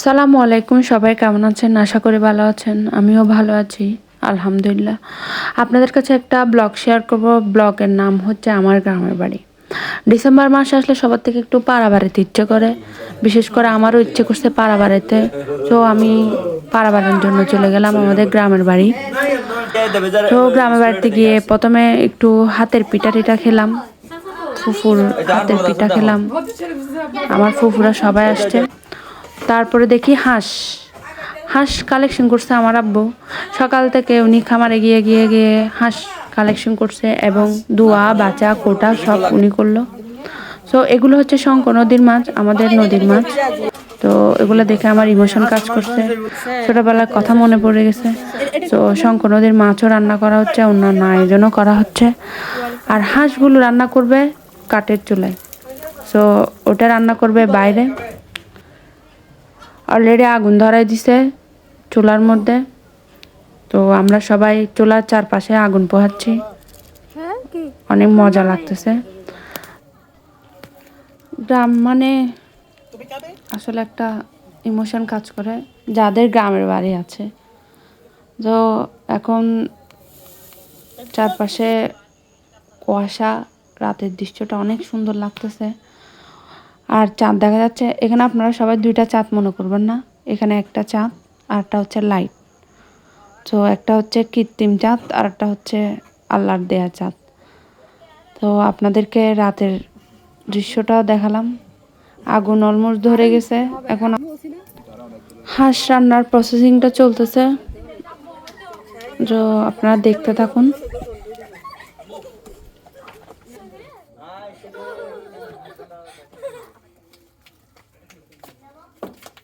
সালামু আলাইকুম, সবাই কেমন আছেন? আশা করি ভালো আছেন। আমিও ভালো আছি, আলহামদুলিল্লাহ। আপনাদের কাছে একটা ব্লগ শেয়ার করব। ব্লগের নাম হচ্ছে আমার গ্রামের বাড়ি। ডিসেম্বর মাস আসলে সবার থেকে একটু পাড়া বাড়িতে ইচ্ছে করে। বিশেষ করে আমারও ইচ্ছে করছে পাড়া বাড়িতে। তো আমি পাড়া বাড়ার জন্য চলে গেলাম আমাদের গ্রামের বাড়ি। তো গ্রামের বাড়িতে গিয়ে প্রথমে একটু হাতের পিঠা টিঠা খেলাম। ফুফুর হাতের পিঠা খেলাম। আমার ফুফুরা সবাই আসছে। তারপরে দেখি হাঁস। হাঁস কালেকশন করছে আমার আব্বু। সকাল থেকে উনি খামারে গিয়ে গিয়ে গিয়ে হাঁস কালেকশন করছে এবং দোয়া বাচা কোটা সব উনি করল। তো এগুলো হচ্ছে শঙ্খ নদীর মাছ, আমাদের নদীর মাছ। তো এগুলো দেখে আমার ইমোশন কাজ করছে। ছোটবেলার কথা মনে পড়ে গেছে। তো শঙ্খ নদীর মাছও রান্না করা হচ্ছে, অন্যান্য আয়োজনও করা হচ্ছে। আর হাঁসগুলো রান্না করবে কাঠের চুলায়। তো ওটা রান্না করবে বাইরে। অলরেডি আগুন ধরাই দিছে চুলার মধ্যে। তো আমরা সবাই চুলার চারপাশে আগুন পোহাচ্ছি। অনেক মজা লাগতেছে। গ্রাম মানে আসলে একটা ইমোশন কাজ করে যাদের গ্রামের বাড়ি আছে। তো এখন চারপাশে কুয়াশা রাতের দৃশ্যটা অনেক সুন্দর লাগতেছে। আর চাঁদ দেখা যাচ্ছে, এখানে আপনারা সবাই দুইটা চাঁদ মনে করবেন না। এখানে একটা চাঁদ আর একটা হচ্ছে লাইট তো একটা হচ্ছে কৃত্রিম চাঁদ আর একটা হচ্ছে আল্লাহর দেয়া চাঁদ। তো আপনাদেরকে রাতের দৃশ্যটাও দেখালাম। আগুন অলমোস্ট ধরে গেছে, এখন হাঁস রান্নার প্রসেসিংটা চলতেছে। তো আপনারা দেখতে থাকুন।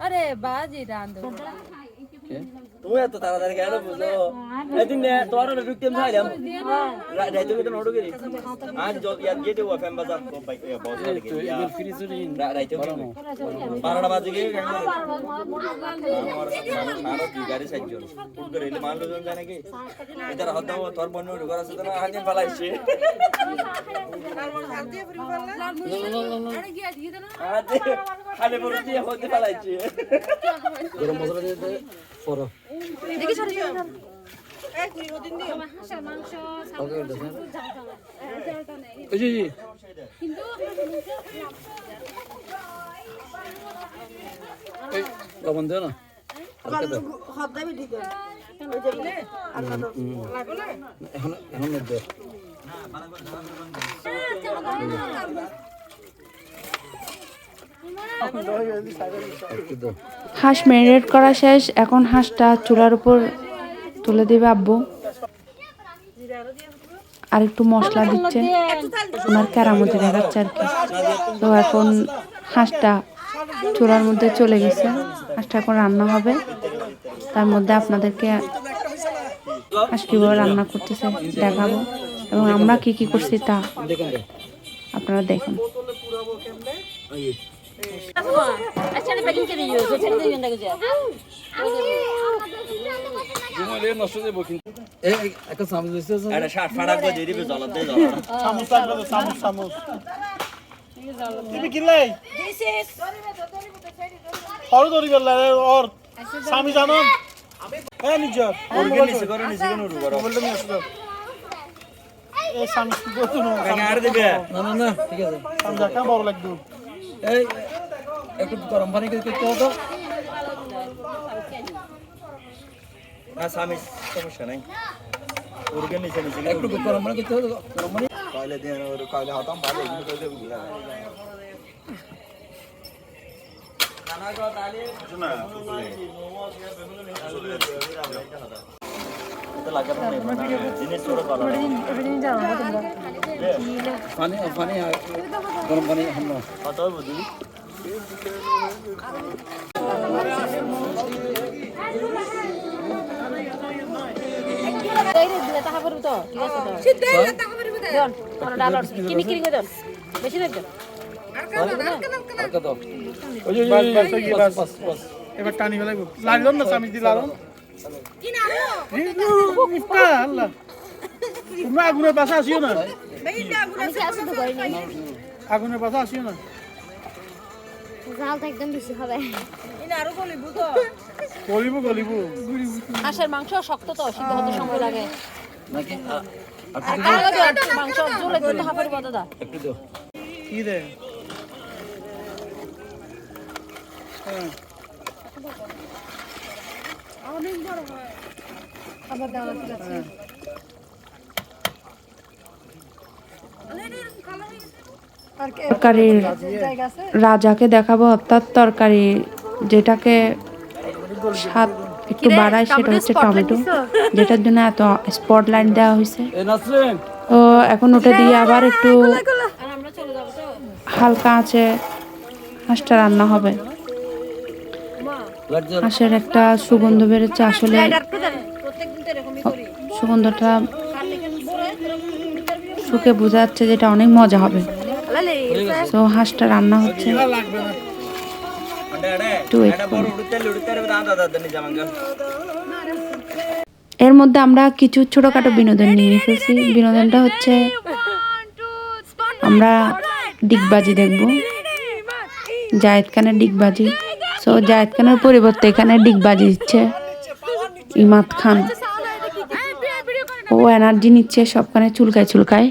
আরে বাজি রান্ধো তুমি এত তাড়াতাড়ি কেন বুঝলো এদিন তোর ঢুকতে চাইলাম রাইতে কেন ওড়ো গেলি। আজ ইয়ার গিয়ে দেবো ফ্যান বাজার রাইতে বারোটা বাজে গিয়ে গাড়ি সাইজন ফুট করে এলে মান লোকজন জানে কি এটার হত্যা তোর বন্য ঢুকার আছে তো না হাজিন পালাইছে খালি বড় দিয়ে হতে পালাইছে গরম মশলা দিয়ে দে পরো। জি এই লবণ দিও না। এখন এখন হাঁস ম্যারিনেট করা শেষ, এখন হাঁসটা চুলার উপর তুলে দেবে আব্বু। আর একটু মশলা দিচ্ছে ওনার কেরামতি দেখাচ্ছে আর কি। তো এখন হাঁসটা চুলার মধ্যে চলে গেছে, হাঁসটা এখন রান্না হবে। তার মধ্যে আপনাদেরকে হাঁস কীভাবে রান্না করতেছে দেখাবো, এবং আমরা কি কি করছি তা আপনারা দেখুন। হয়ে লাগবে তুমি কিনলে সরু ধরি গেল ওর স্বামী জানো হ্যাঁ নিজর এই স্বামী না না ঠিক আছে বড় লাগতো এই একটু গরম পানি করে করতে হতো না স্বামী সমস্যা নাই। ওরগে নিচে নিচে একটু গরম পানি করতে হতো গরম পানি। কয়লে দিয়ে কয়লে হতাম ভালো এগুলো করে দেবো জিনিস ছোট পানি পানি গরম পানি এবার টানি লাগবে লাগলাম না স্বামী দিলাম তোমরা আগুনের পাশে আসিও না আগুনের পাশে আসিও না জালটা একদম বেশি হবে গলিব গলিব হাঁসের মাংস শক্ত তো সিদ্ধ হতে সময় লাগে মাংস হ্যাঁ। তরকারির রাজাকে দেখাবো অর্থাৎ তরকারি যেটাকে স্বাদ একটু বাড়ায় সেটা হচ্ছে টমেটো। যেটার জন্য এত স্পটলাইট দেওয়া হয়েছে। তো এখন ওটা দিয়ে আবার একটু হালকা আছে হাঁসটা রান্না হবে। হাঁসের একটা সুগন্ধ বেরোচ্ছে আসলে। সুগন্ধটা সুখে বোঝা যাচ্ছে যেটা অনেক মজা হবে। তো হাঁসটা রান্না হচ্ছে। এর মধ্যে আমরা কিছু ছোটখাটো বিনোদন নিয়ে এসেছি। বিনোদনটা হচ্ছে আমরা ডিগবাজি দেখব। জায়েদ খানের ডিগবাজি। সো জায়েদ খানের পরিবর্তে এখানে ডিগবাজি দিচ্ছে ইমাদ খান। ও এনার্জি নিচ্ছে, সবখানে চুলকায় চুলকায়,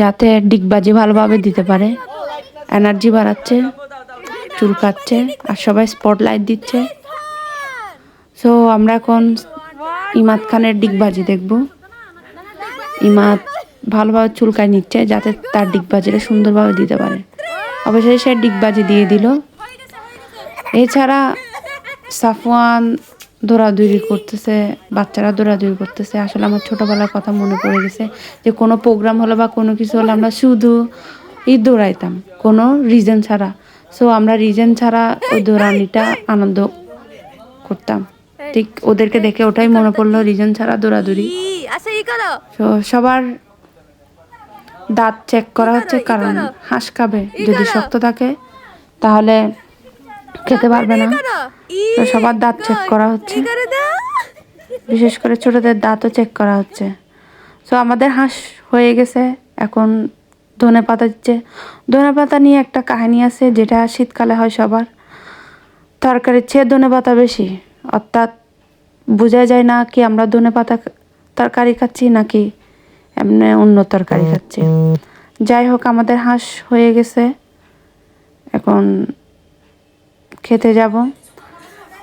যাতে ডিগবাজি ভালোভাবে দিতে পারে। এনার্জি বাড়াচ্ছে, চুলকাচ্ছে, আর সবাই স্পটলাইট দিচ্ছে। সো আমরা এখন ইমাদ খানের ডিগবাজি দেখব। ইমাদ ভালোভাবে চুলকায় নিচ্ছে, যাতে তার ডিগবাজিটা সুন্দরভাবে দিতে পারে। অবশেষে সে ডিগবাজি দিয়ে দিল। এছাড়া সাফওয়ান দৌড়াদৌড়ি করতেছে বাচ্চারা দৌড়াদৌড়ি করতেছে। আসলে আমার ছোটোবেলার কথা মনে পড়ে গেছে যে কোনো প্রোগ্রাম হলো বা কোনো কিছু হলে আমরা শুধু এই দৌড়াইতাম কোনো রিজন ছাড়া। সো আমরা রিজন ছাড়া ওই দৌড়ানিটা আনন্দ করতাম। ঠিক ওদেরকে দেখে ওটাই মনে পড়ল রিজন ছাড়া দৌড়াদৌড়ি। তো সবার দাঁত চেক করা হচ্ছে কারণ হাঁস খাবে। যদি শক্ত থাকে তাহলে খেতে পারবে না। সবার দাঁত চেক করা হচ্ছে। বিশেষ করে ছোটদের দাঁতও চেক করা হচ্ছে। তো আমাদের হাঁস হয়ে গেছে এখন ধনে পাতা দিচ্ছে। ধনে পাতা নিয়ে একটা কাহিনী আছে যেটা শীতকালে হয় সবার। তরকারির চেয়ে ধনে পাতা বেশি। অর্থাৎ বোঝা যায় না কি আমরা ধনে পাতা তরকারি খাচ্ছি নাকি এমনি অন্য তরকারি খাচ্ছি। যাই হোক আমাদের হাঁস হয়ে গেছে। এখন খেতে যাব।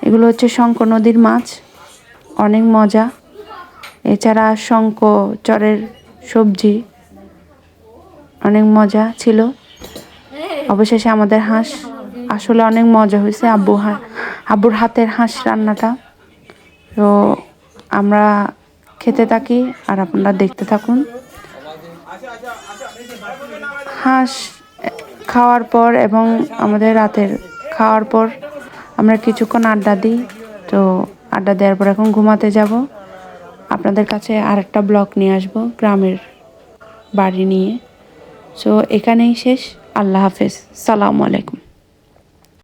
এগুলো হচ্ছে শঙ্খ নদীর মাছ। অনেক মজা। এছাড়া শঙ্খ, চরের সবজি অনেক মজা ছিল। অবশেষে আমাদের হাঁস, আসলে অনেক মজা হয়েছে আব্বু আব্বুর হাতের হাঁস রান্নাটা। তো আমরা খেতে থাকি আর আপনারা দেখতে থাকুন। হাঁস খাওয়ার পর এবং আমাদের রাতের খাওয়ার পর আমরা কিছুক্ষণ আড্ডা দিই। তো আড্ডা দেওয়ার পর এখন ঘুমাতে যাব। আপনাদের কাছে আর একটা ব্লক নিয়ে আসব গ্রামের বাড়ি নিয়ে। সো এখানেই শেষ। আল্লাহ হাফেজ। সালামু আলাইকুম।